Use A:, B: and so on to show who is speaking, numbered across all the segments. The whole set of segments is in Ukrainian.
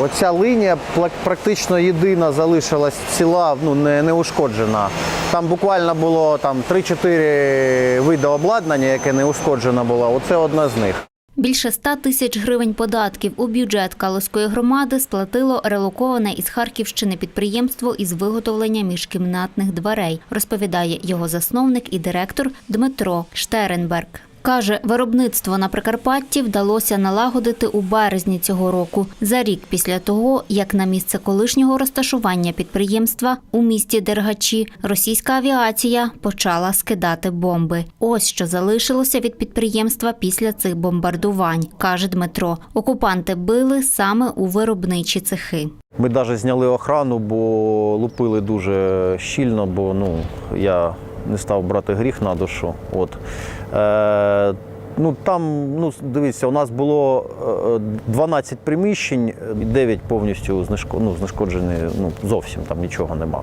A: Оця лінія практично єдина залишилась ціла, ну не, не ушкоджена. Там буквально було там 3-4 види обладнання, яке не ушкоджено було. Оце одна з них.
B: Більше 100 тисяч гривень податків у бюджет Калуської громади сплатило релоковане із Харківщини підприємство із виготовлення міжкімнатних дверей, розповідає його засновник і директор Дмитро Штеренберг. Каже, виробництво на Прикарпатті вдалося налагодити у березні цього року, за рік після того, як на місце колишнього розташування підприємства у місті Дергачі російська авіація почала скидати бомби. Ось що залишилося від підприємства після цих бомбардувань, каже Дмитро. Окупанти били саме у виробничі цехи.
A: Ми навіть зняли охрану, бо лупили дуже щільно, бо ну, я не став брати гріх на душу. От. Е, ну, там, ну, дивіться, у нас було е, 12 приміщень, 9 повністю знешко, ну, знешкоджені, ну, зовсім там нічого нема.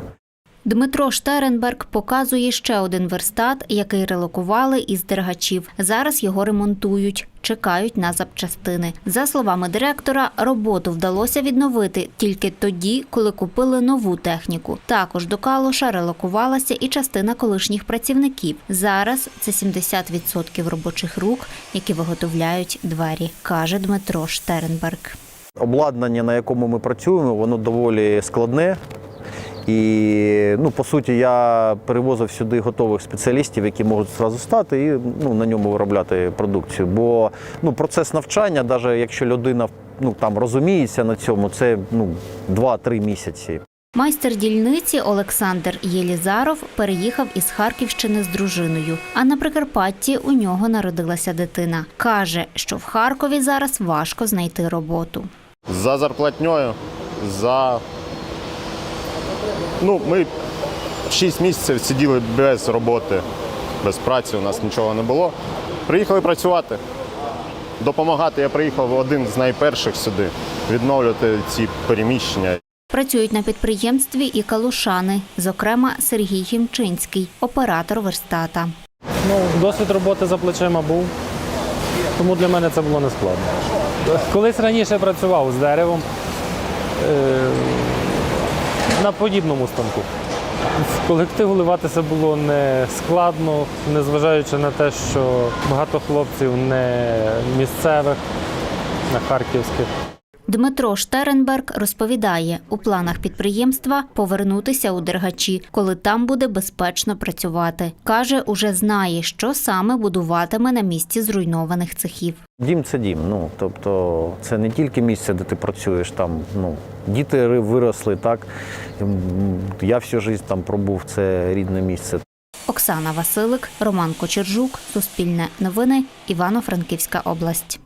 B: Дмитро Штеренберг показує ще один верстат, який релокували із дергачів. Зараз його ремонтують, чекають на запчастини. За словами директора, роботу вдалося відновити тільки тоді, коли купили нову техніку. Також до Калуша релокувалася і частина колишніх працівників. Зараз це 70% робочих рук, які виготовляють двері, каже Дмитро Штеренберг.
A: Обладнання, на якому ми працюємо, воно доволі складне. І ну, по суті, я перевозив сюди готових спеціалістів, які можуть зразу стати і ну, на ньому виробляти продукцію. Бо ну, процес навчання, навіть якщо людина ну, там, розуміється на цьому, це ну, 2-3 місяці.
B: Майстер дільниці Олександр Єлізаров переїхав із Харківщини з дружиною. А на Прикарпатті у нього народилася дитина. Каже, що в Харкові зараз важко знайти роботу.
C: За зарплатньою, за. Ну, ми 6 місяців сиділи без роботи, без праці, у нас нічого не було. Приїхали працювати. Допомагати я приїхав один з найперших сюди, відновлювати ці переміщення.
B: Працюють на підприємстві і калушани, зокрема Сергій Хімчинський, оператор верстата.
D: Ну, досвід роботи за плечима був, тому для мене це було нескладно. Колись раніше працював з деревом е, на подібному станку. В колектив вливатися було не складно, незважаючи на те, що багато хлопців не місцевих, не харківських.
B: Дмитро Штеренберг розповідає, у планах підприємства повернутися у Дергачі, коли там буде безпечно працювати. Каже, уже знає, що саме будуватиме на місці зруйнованих цехів.
A: Дім це дім. Ну, тобто це не тільки місце, де ти працюєш. Там, ну, діти виросли, так. Я всю життя там пробув, це рідне місце.
B: Оксана Василик, Роман Кочержук, Суспільне новини, Івано-Франківська область.